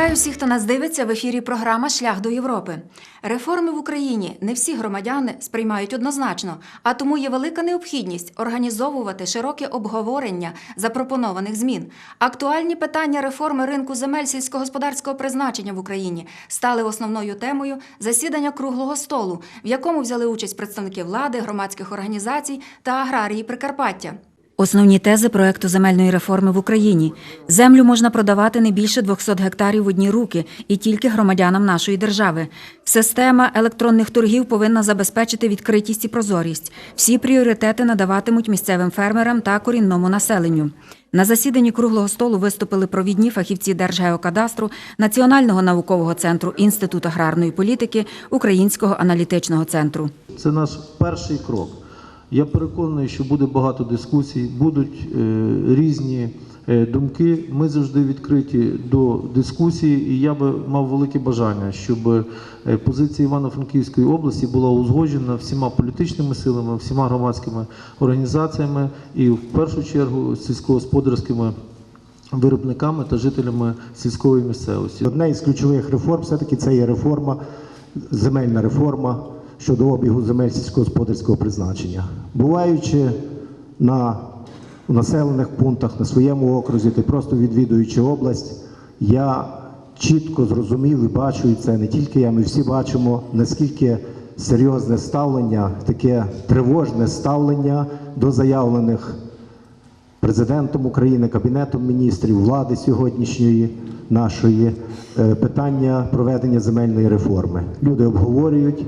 Вітаю всіх, хто нас дивиться в ефірі. Програма Шлях до Європи. Реформи в Україні не всі громадяни сприймають однозначно, а тому є велика необхідність організовувати широке обговорення запропонованих змін. Актуальні питання реформи ринку земель сільськогосподарського призначення в Україні стали основною темою засідання круглого столу, в якому взяли участь представники влади, громадських організацій та аграрії Прикарпаття. Основні тези проекту земельної реформи в Україні: землю можна продавати не більше 200 гектарів в одні руки і тільки громадянам нашої держави. Система електронних торгів повинна забезпечити відкритість і прозорість. Всі пріоритети надаватимуть місцевим фермерам та корінному населенню. На засіданні круглого столу виступили провідні фахівці Держгеокадастру, Національного наукового центру Інститут аграрної політики, Українського аналітичного центру. Це наш перший крок. Я переконаний, що буде багато дискусій, будуть е, різні е, думки. Ми завжди відкриті до дискусії, і я би мав велике бажання, щоб е, позиція Івано-Франківської області була узгоджена всіма політичними силами, всіма громадськими організаціями і в першу чергу сільськогосподарськими виробниками та жителями сільської місцевості. Одна із ключових реформ все-таки це є реформа, земельна реформа щодо обігу земель сільськогосподарського призначення. Буваючи на населених пунктах на своєму окрузі, ти просто відвідуючи область, я чітко зрозумів і бачу, і це не тільки я, ми всі бачимо, наскільки серйозне ставлення, таке тривожне ставлення до заявлених президентом України, кабінетом міністрів, влади сьогоднішньої нашої е, питання проведення земельної реформи. Люди обговорюють,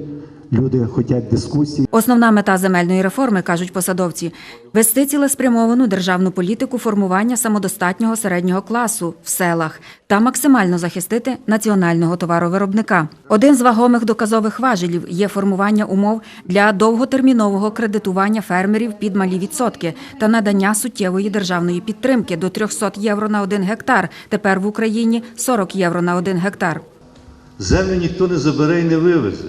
люди хочуть дискусії. Основна мета земельної реформи, кажуть посадовці, вести цілеспрямовану державну політику формування самодостатнього середнього класу в селах та максимально захистити національного товаровиробника. Один з вагомих доказових важелів є формування умов для довготермінового кредитування фермерів під малі відсотки та надання суттєвої державної підтримки до 300 євро на один гектар. Тепер в Україні 40 євро на один гектар. Землю ніхто не забере і не вивезе.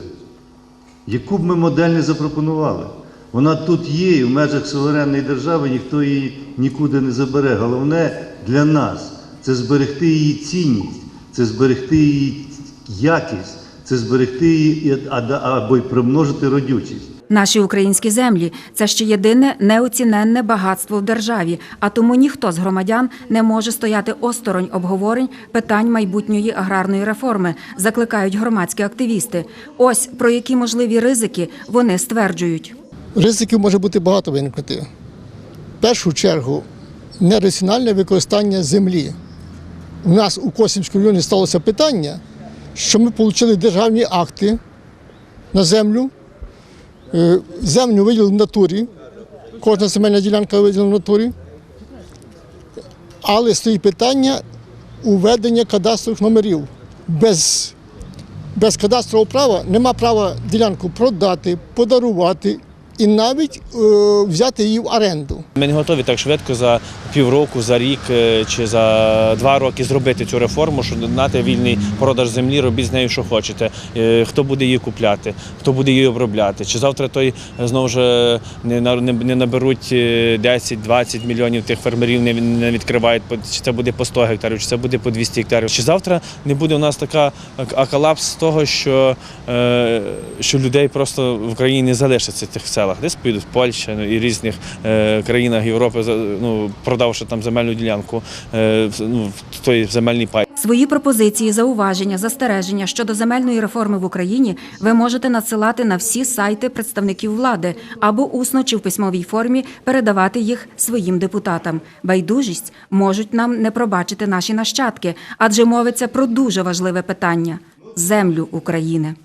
Яку б ми модель не запропонували. Вона тут є, і в межах суверенної держави ніхто її нікуди не забере. Головне для нас це зберегти її цінність, це зберегти її якість, це зберегти її або й примножити родючість. Наші українські землі це ще єдине неоціненне багатство в державі, а тому ніхто з громадян не може стояти осторонь обговорень питань майбутньої аграрної реформи, закликають громадські активісти. Ось про які можливі ризики вони стверджують. Ризиків може бути багато виникнути. В першу чергу, нераціональне використання землі. У нас у Косівському районі сталося питання, що ми отримали державні акти на землю, землю виділили в натурі, кожна земельна ділянка виділена в натурі. Але стоїть питання уведення кадастрових номерів. Без, без кадастрового права нема права ділянку продати, подарувати і навіть е, взяти її в оренду. Ми не готові так швидко за півроку, за рік е, чи за два роки зробити цю реформу, що дати вільний продаж землі, робіть з нею, що хочете. Е, Хто буде її купляти, хто буде її обробляти. Чи завтра той е, знову ж не, на- не, не наберуть е, 10-20 мільйонів тих фермерів, не, відкривають, чи це буде по 100 гектарів, чи це буде по 200 гектарів. Чи завтра не буде у нас така ак- акалапс того, що, що людей просто в Україні не залишиться в цих селах. Десь поїдуть в Польщу ну, і різних країнах Європи, ну, продавши там земельну ділянку, е, ну, в той земельний пай. Свої пропозиції, зауваження, застереження щодо земельної реформи в Україні ви можете надсилати на всі сайти представників влади або усно чи в письмовій формі передавати їх своїм депутатам. Байдужість можуть нам не пробачити наші нащадки, адже мовиться про дуже важливе питання землю України.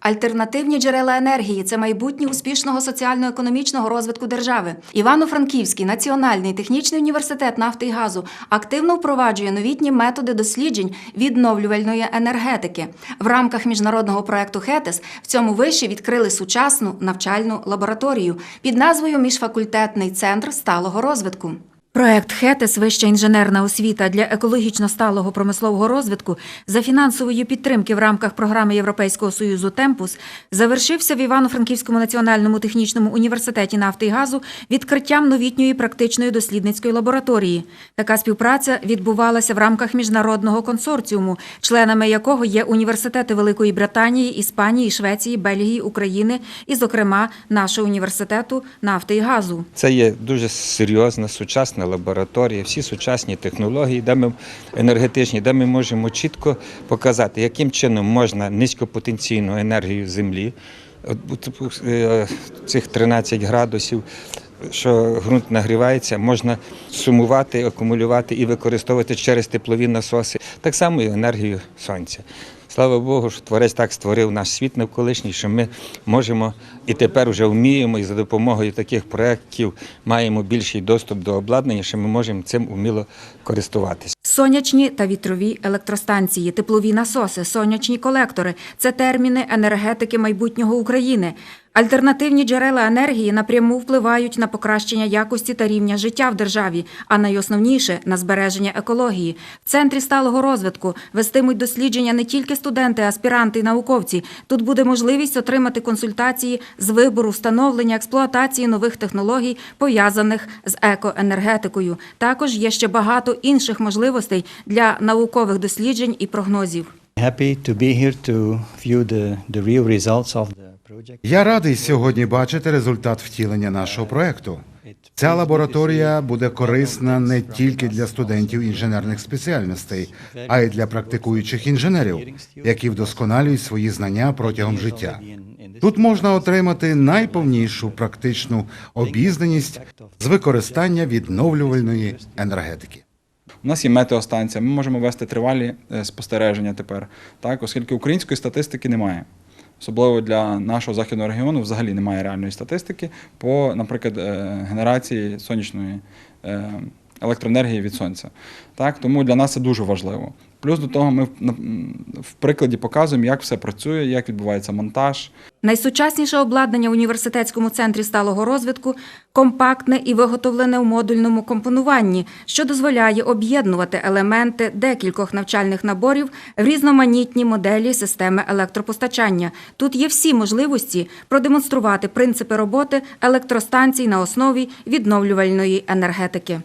Альтернативні джерела енергії це майбутнє успішного соціально-економічного розвитку держави. Івано-Франківський національний технічний університет нафти і газу активно впроваджує новітні методи досліджень відновлювальної енергетики. В рамках міжнародного проекту ХЕТЕС в цьому виші відкрили сучасну навчальну лабораторію під назвою Міжфакультетний центр сталого розвитку. Проект ХЕТЕС Вища інженерна освіта для екологічно сталого промислового розвитку за фінансової підтримки в рамках програми Європейського союзу Темпус завершився в Івано-Франківському національному технічному університеті нафти і газу відкриттям новітньої практичної дослідницької лабораторії. Така співпраця відбувалася в рамках міжнародного консорціуму, членами якого є університети Великої Британії, Іспанії, Швеції, Бельгії, України і, зокрема, нашого університету нафти і газу. Це є дуже серйозна сучасна лабораторія, всі сучасні технології, де ми енергетичні, де ми можемо чітко показати, яким чином можна низькопотенційну енергію землі, е, цих 13 градусів. Що ґрунт нагрівається, можна сумувати, акумулювати і використовувати через теплові насоси, так само і енергію сонця. Слава Богу, що творець так створив наш світ навколишній, що ми можемо і тепер вже вміємо, і за допомогою таких проєктів маємо більший доступ до обладнання, що ми можемо цим уміло користуватися. Сонячні та вітрові електростанції, теплові насоси, сонячні колектори це терміни енергетики майбутнього України. Альтернативні джерела енергії напряму впливають на покращення якості та рівня життя в державі, а найосновніше на збереження екології. В центрі сталого розвитку вестимуть дослідження не тільки студенти, аспіранти і науковці. Тут буде можливість отримати консультації з вибору, встановлення, експлуатації нових технологій, пов'язаних з екоенергетикою. Також є ще багато інших можливостей для наукових досліджень і прогнозів. Happy to be here to view the. Я радий сьогодні бачити результат втілення нашого проекту. Ця лабораторія буде корисна не тільки для студентів інженерних спеціальностей, а й для практикуючих інженерів, які вдосконалюють свої знання протягом життя. Тут можна отримати найповнішу практичну обізнаність з використання відновлювальної енергетики. У нас є метеостанція, ми можемо вести тривалі е, спостереження тепер, так, оскільки української статистики немає. Особливо для нашого західного регіону взагалі немає реальної статистики по, наприклад, е, генерації сонячної е, електроенергії від сонця. Так, тому для нас це дуже важливо. Плюс до того ми в- прикладі показуємо, як все працює, як відбувається монтаж, Найсучасніше обладнання в університетському центрі сталого розвитку компактне і виготовлене в модульному компонуванні, що дозволяє об'єднувати елементи декількох навчальних наборів в різноманітні моделі системи електропостачання. Тут є всі можливості продемонструвати принципи роботи електростанцій на основі відновлювальної енергетики.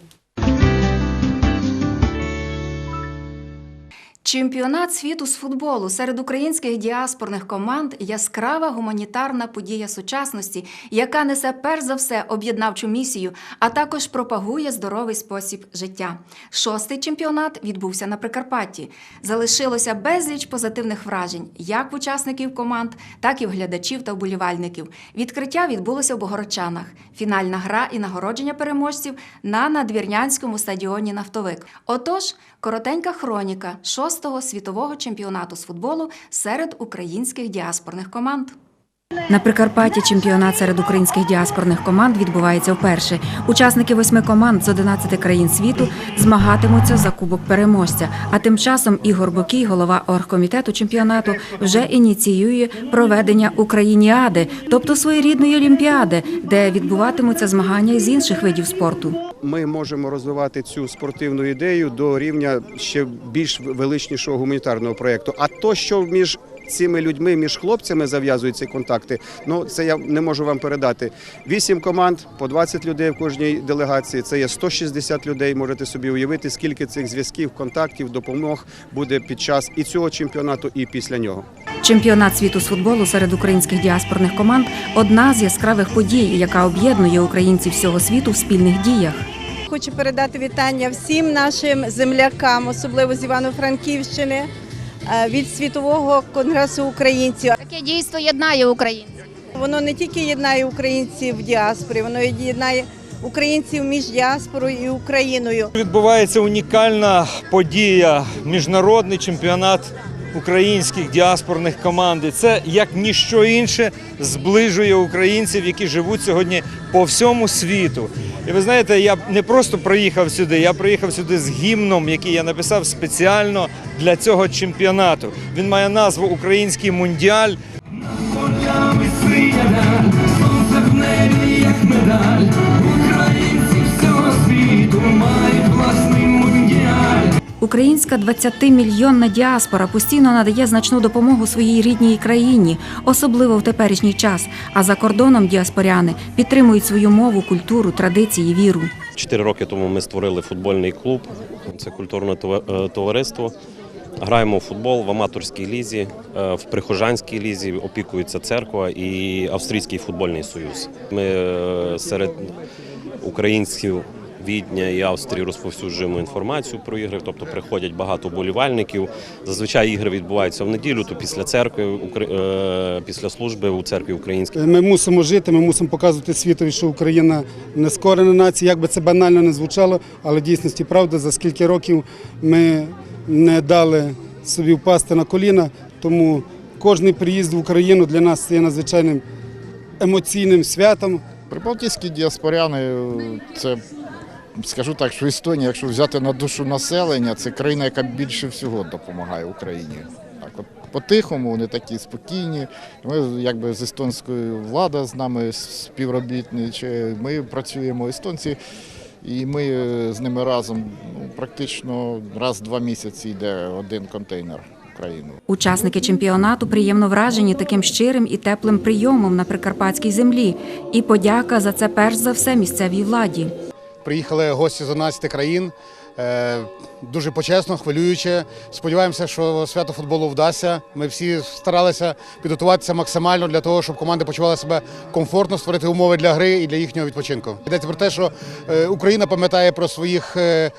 Чемпіонат світу з футболу серед українських діаспорних команд яскрава гуманітарна подія сучасності, яка несе перш за все об'єднавчу місію, а також пропагує здоровий спосіб життя. Шостий чемпіонат відбувся на Прикарпатті. Залишилося безліч позитивних вражень, як в учасників команд, так і в глядачів та вболівальників. Відкриття відбулося в Богородчанах. Фінальна гра і нагородження переможців на надвірнянському стадіоні Нафтовик. Отож, коротенька хроніка шостого світового чемпіонату з футболу серед українських діаспорних команд. На Прикарпатті чемпіонат серед українських діаспорних команд відбувається вперше. Учасники восьми команд з 11 країн світу змагатимуться за кубок переможця. А тим часом Ігор Бокій, голова оргкомітету чемпіонату, вже ініціює проведення Україніади, тобто своєрідної олімпіади, де відбуватимуться змагання з інших видів спорту. Ми можемо розвивати цю спортивну ідею до рівня ще більш величнішого гуманітарного проєкту. А то, що між цими людьми, між хлопцями зав'язуються контакти, ну це я не можу вам передати. Вісім команд по 20 людей в кожній делегації. Це є 160 людей. Можете собі уявити, скільки цих зв'язків, контактів, допомог буде під час і цього чемпіонату, і після нього. Чемпіонат світу з футболу серед українських діаспорних команд одна з яскравих подій, яка об'єднує українців всього світу в спільних діях. Хочу передати вітання всім нашим землякам, особливо з Івано-Франківщини, від світового конгресу українців. Таке дійство єднає українців. Воно не тільки єднає українців в діаспорі, воно єднає українців між діаспорою і Україною. Відбувається унікальна подія, міжнародний чемпіонат українських діаспорних команд. Це як ніщо інше зближує українців, які живуть сьогодні по всьому світу. І ви знаєте, я не просто приїхав сюди, я приїхав сюди з гімном, який я написав спеціально для цього чемпіонату. Він має назву Український мундіаль. Українська 20-мільйонна діаспора постійно надає значну допомогу своїй рідній країні, особливо в теперішній час. А за кордоном діаспоряни підтримують свою мову, культуру, традиції, віру. Чотири роки тому ми створили футбольний клуб. Це культурне е, товариство. Граємо в футбол в аматорській лізі, е, в прихожанській лізі опікується церква і Австрійський футбольний союз. Ми е, серед українців Відня і Австрії розповсюджуємо інформацію про ігри, тобто приходять багато болівальників. Зазвичай ігри відбуваються в неділю, то після церкви, е, після служби у церкві українській. Ми мусимо жити, ми мусимо показувати світові, що Україна не скорена нація, як би це банально не звучало, але в дійсності правда, за скільки років ми не дали собі впасти на коліна. Тому кожний приїзд в Україну для нас є надзвичайним емоційним святом. Прибалтійські діаспоряни це. Скажу так, що Естонія, якщо взяти на душу населення, це країна, яка більше всього допомагає Україні. Так, от по-тихому, вони такі спокійні. Ми якби з естонською влада з нами співробітничає. Ми працюємо естонці, і ми е, з ними разом ну, практично раз в два місяці йде один контейнер Україну. Учасники чемпіонату приємно вражені таким щирим і теплим прийомом на прикарпатській землі. І подяка за це перш за все місцевій владі. Приїхали гості з 11 країн. Е, Дуже почесно, хвилююче. Сподіваємося, що свято футболу вдасться. Ми всі старалися підготуватися максимально для того, щоб команди почували себе комфортно, створити умови для гри і для їхнього відпочинку. Йдеться про те, що е, Україна пам'ятає про своїх е,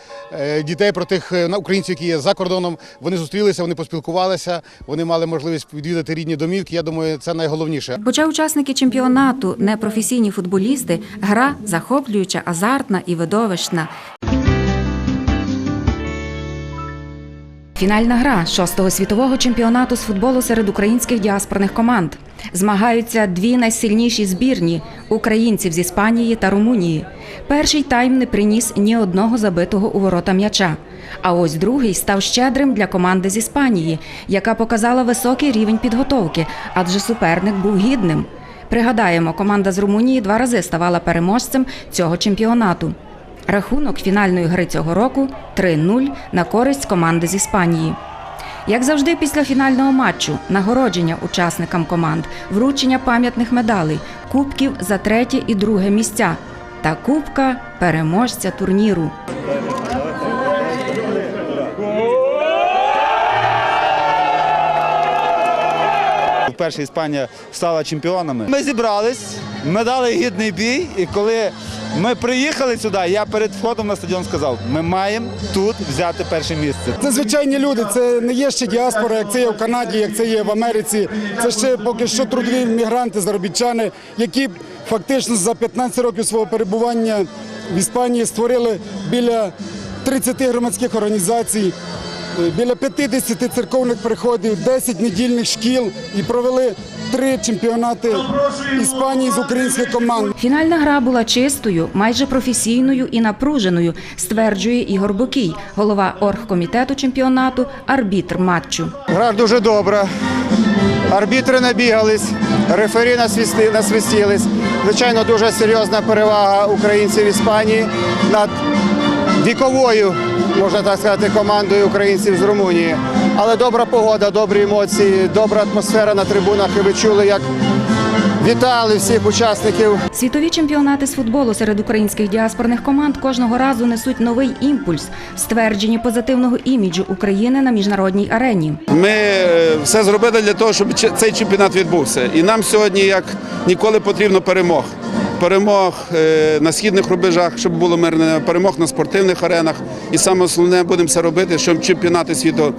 дітей, про тих українців, які є за кордоном. Вони зустрілися, вони поспілкувалися, вони мали можливість відвідати рідні домівки. Я думаю, це найголовніше. Хоча учасники чемпіонату не професійні футболісти, гра захоплююча, азартна і видовищна. Фінальна гра шостого світового чемпіонату з футболу серед українських діаспорних команд. Змагаються дві найсильніші збірні українців з Іспанії та Румунії. Перший тайм не приніс ні одного забитого у ворота м'яча. А ось другий став щедрим для команди з Іспанії, яка показала високий рівень підготовки, адже суперник був гідним. Пригадаємо, команда з Румунії два рази ставала переможцем цього чемпіонату. Рахунок фінальної гри цього року 3-0 на користь команди з Іспанії. Як завжди, після фінального матчу нагородження учасникам команд, вручення пам'ятних медалей, кубків за третє і друге місця та кубка переможця турніру. Вперше Іспанія стала чемпіонами. Ми зібрались, ми дали гідний бій, і коли ми приїхали сюди, я перед входом на стадіон сказав, ми маємо тут взяти перше місце. Це звичайні люди, це не є ще діаспора, як це є в Канаді, як це є в Америці. Це ще поки що трудові мігранти, заробітчани, які фактично за 15 років свого перебування в Іспанії створили біля 30 громадських організацій. Е, Біля 50 церковних приходів, 10 недільних шкіл і провели три чемпіонати Іспанії з українських команд. Фінальна гра була чистою, майже професійною і напруженою, стверджує Ігор Бокій, голова оргкомітету чемпіонату, арбітр матчу. Гра дуже добра. Арбітри набігались, рефері насвісти- насвистілись. Звичайно, дуже серйозна перевага українців Іспанії над віковою, можна так сказати, командою українців з Румунії. Але добра погода, добрі емоції, добра атмосфера на трибунах. І ви чули, як вітали всіх учасників. Світові чемпіонати з футболу серед українських діаспорних команд кожного разу несуть новий імпульс в ствердженні позитивного іміджу України на міжнародній арені. Ми е, все зробили для того, щоб цей чемпіонат відбувся. І нам сьогодні, як ніколи, потрібно перемог. Перемог е, на східних рубежах, щоб було мирне, перемог на спортивних аренах. І саме основне будемо все робити, щоб чемпіонати світу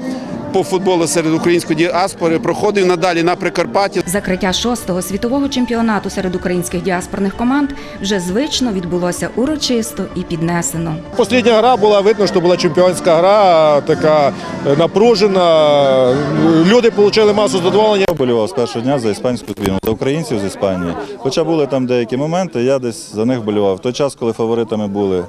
по футболу серед української діаспори проходив надалі на Прикарпатті. Закриття шостого світового чемпіонату серед українських діаспорних команд вже звично відбулося урочисто і піднесено. Последня гра була видно, що була чемпіонська гра, така е, напружена. Люди отримали масу задоволення. Болював з першого дня за іспанську збірну, за українців з Іспанії. Хоча були там деякі моменти, я десь за них болював. В той час, коли фаворитами були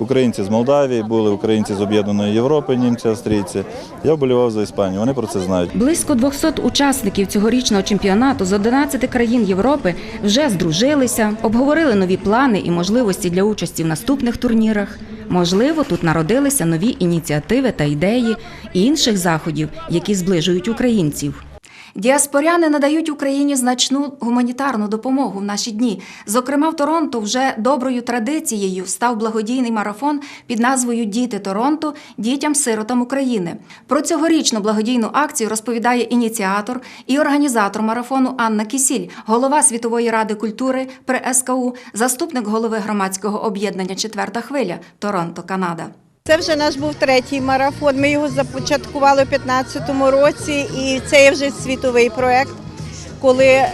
українці з Молдавії, були українці з Об'єднаної Європи, німці, австрійці. Я вболівав за Іспанію. Вони про це знають. Близько 200 учасників цьогорічного чемпіонату з 11 країн Європи вже здружилися, обговорили нові плани і можливості для участі в наступних турнірах. Можливо, тут народилися нові ініціативи та ідеї і інших заходів, які зближують українців. Діаспоряни надають Україні значну гуманітарну допомогу в наші дні. Зокрема, в Торонто вже доброю традицією став благодійний марафон під назвою Діти Торонто дітям-сиротам України. Про цьогорічну благодійну акцію розповідає ініціатор і організатор марафону Анна Кісіль, голова Світової ради культури при СКУ, заступник голови громадського об'єднання Четверта хвиля Торонто, Канада. Це вже наш був третій марафон. Ми його започаткували у 2015 році, і це є вже світовий проект, коли е,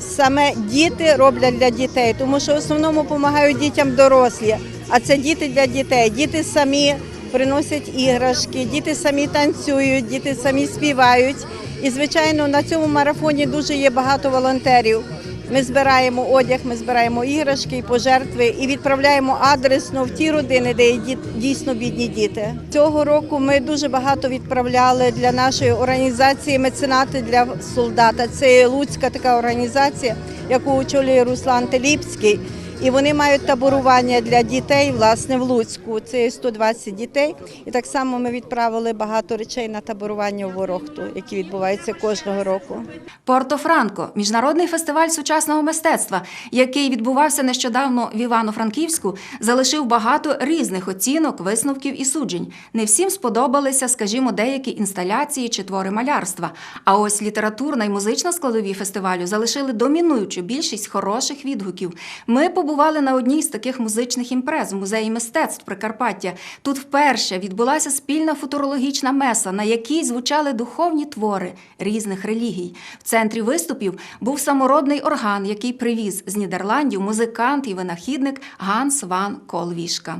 саме діти роблять для дітей, тому що в основному допомагають дітям дорослі, а це діти для дітей. Діти самі приносять іграшки, діти самі танцюють, діти самі співають. І, звичайно, на цьому марафоні дуже є багато волонтерів. Ми збираємо одяг, ми збираємо іграшки і пожертви і відправляємо адресно в ті родини, де є дійсно бідні діти. Цього року ми дуже багато відправляли для нашої організації меценати для солдата. Це Луцька така організація, яку очолює Руслан Теліпський. І вони мають таборування для дітей власне в Луцьку. Це є 120 дітей. І так само ми відправили багато речей на таборування в Ворохту, які відбуваються кожного року. Порто-Франко міжнародний фестиваль сучасного мистецтва, який відбувався нещодавно в Івано-Франківську, залишив багато різних оцінок, висновків і суджень. Не всім сподобалися, скажімо, деякі інсталяції чи твори малярства. А ось літературна і музична складові фестивалю залишили домінуючу більшість хороших відгуків. Ми побували на одній з таких музичних імпрез в музеї мистецтв Прикарпаття. Тут вперше відбулася спільна футурологічна меса, на якій звучали духовні твори різних релігій. В центрі виступів був самородний орган, який привіз з Нідерландів музикант і винахідник Ганс Ван Колвішка.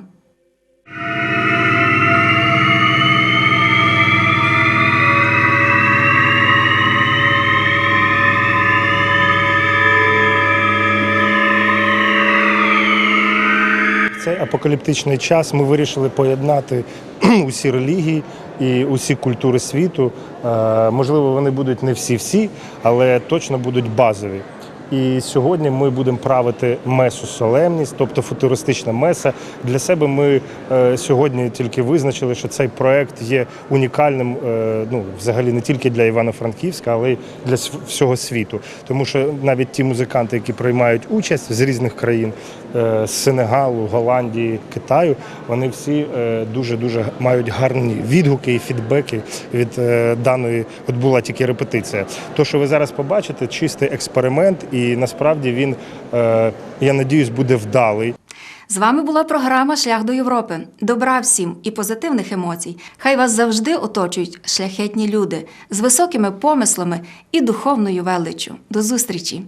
Цей апокаліптичний час ми вирішили поєднати усі релігії і усі культури світу. Е, Можливо, вони будуть не всі-всі, але точно будуть базові. І сьогодні ми будемо правити месу солемність, тобто футуристична меса. Для себе ми е, сьогодні тільки визначили, що цей проект є унікальним, е, ну взагалі не тільки для Івано-Франківська, але й для всього світу. Тому що навіть ті музиканти, які приймають участь з різних країн, з Сенегалу, Голландії, Китаю, вони всі дуже дуже мають гарні відгуки і фідбеки від е, даної. От була тільки репетиція. То, що ви зараз побачите, чистий експеримент, і насправді він, е, я надіюсь, буде вдалий. З вами була програма Шлях до Європи. Добра всім і позитивних емоцій. Хай вас завжди оточують шляхетні люди з високими помислами і духовною величчю. До зустрічі!